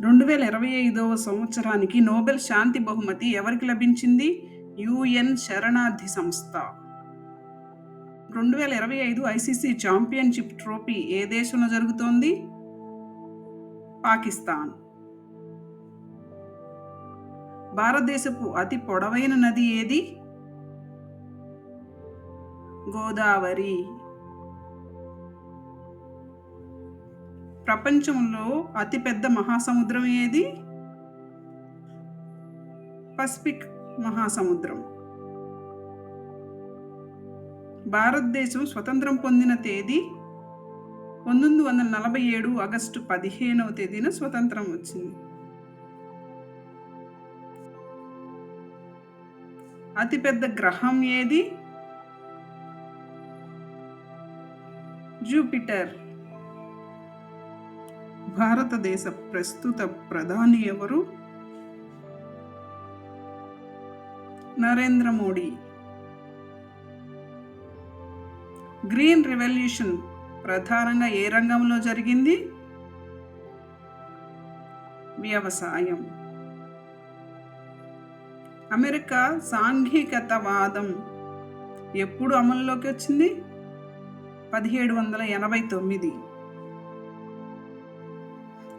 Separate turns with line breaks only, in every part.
రెండు వేల ఇరవై ఐదవ సంవత్సరానికి నోబెల్ శాంతి బహుమతి ఎవరికి లభించింది? యుఎన్ శరణార్థి సంస్థ. రెండు వేల ఇరవై ఐదు ఐసీసీ ఛాంపియన్షిప్ ట్రోఫీ ఏ దేశంలో జరుగుతోంది? పాకిస్తాన్. భారతదేశపు అతి పొడవైన నది ఏది? గోదావరి. ప్రపంచంలో అతిపెద్ద మహాసముద్రం ఏది? పసిఫిక్ మహాసముద్రం. భారతదేశం స్వతంత్రం పొందిన తేదీ పంతొమ్మిది వందల నలభై ఏడు ఆగస్టు పదిహేనవ తేదీన స్వతంత్రం వచ్చింది. అతిపెద్ద గ్రహం ఏది? జూపిటర్. భారతదేశ ప్రస్తుత ప్రధాని ఎవరు? నరేంద్ర మోడీ. గ్రీన్ రెవల్యూషన్ ప్రధానంగా ఏ రంగంలో జరిగింది? వ్యవసాయం. అమెరికా సాంఘికతవాదం ఎప్పుడు అమల్లోకి వచ్చింది? పదిహేడు వందల ఎనభై తొమ్మిది.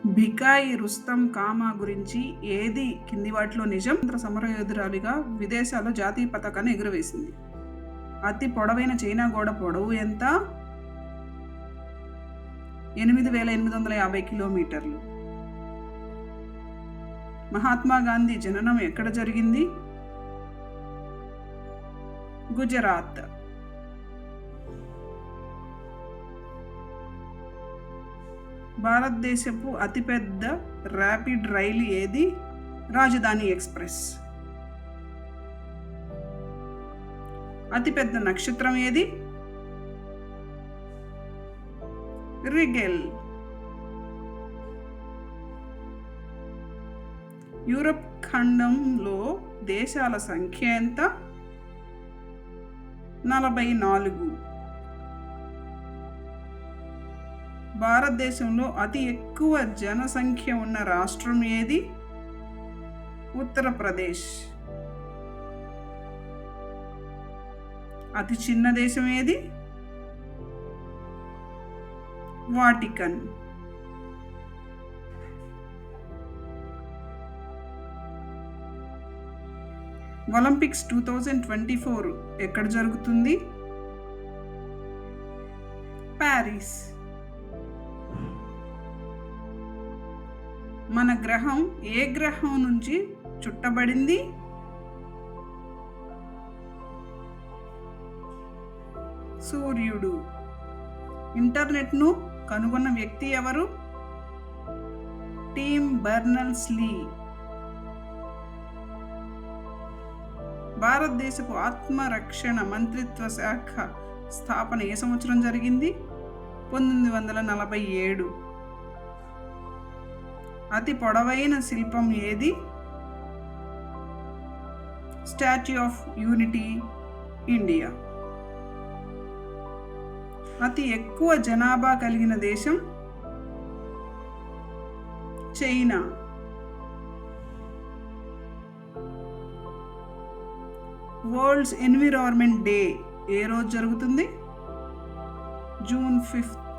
బికాయి రుస్తం కామా గురించి ఏది కింది వాటిలో నిజం? సమరయోధురాలిగా విదేశాల్లో జాతీయ పతాకాన్ని ఎగురవేసింది. అతి పొడవైన చైనా గోడ పొడవు ఎంత? ఎనిమిది వేల ఎనిమిది వందల యాభై కిలోమీటర్లు. మహాత్మా గాంధీ జననం ఎక్కడ జరిగింది? గుజరాత్. భారతదేశపు అతిపెద్ద ర్యాపిడ్ రైలు ఏది? రాజధాని ఎక్స్ప్రెస్. అతిపెద్ద నక్షత్రం ఏది? రిగెల్. యూరప్ ఖండంలో దేశాల సంఖ్య ఎంత? నలభై నాలుగు. భారతదేశంలో అతి ఎక్కువ జనసంఖ్య ఉన్న రాష్ట్రం ఏది? ఉత్తరప్రదేశ్. అతి చిన్న దేశం ఏది? Vatican. Olympics two thousand twenty four ఎక్కడ జరుగుతుంది? ప్యారిస్. మన గ్రహం ఏ గ్రహం నుంచి చుట్టబడింది? సూర్యుడు. ఇంటర్నెట్ను కనుగొన్న వ్యక్తి ఎవరు? టీమ్ బర్నల్స్ లీ భారతదేశపు ఆత్మరక్షణ మంత్రిత్వ శాఖ స్థాపన ఏ సంవత్సరం జరిగింది? పంతొమ్మిది వందల నలభై ఏడు. అతి పొడవైన శిల్పం ఏది? Statue of unity India. అతి ఎక్కువ జనాభా కలిగిన దేశం? చైనా. వరల్డ్స్ ఎన్విరాన్మెంట్ డే ఏ రోజు జరుగుతుంది? June fifth.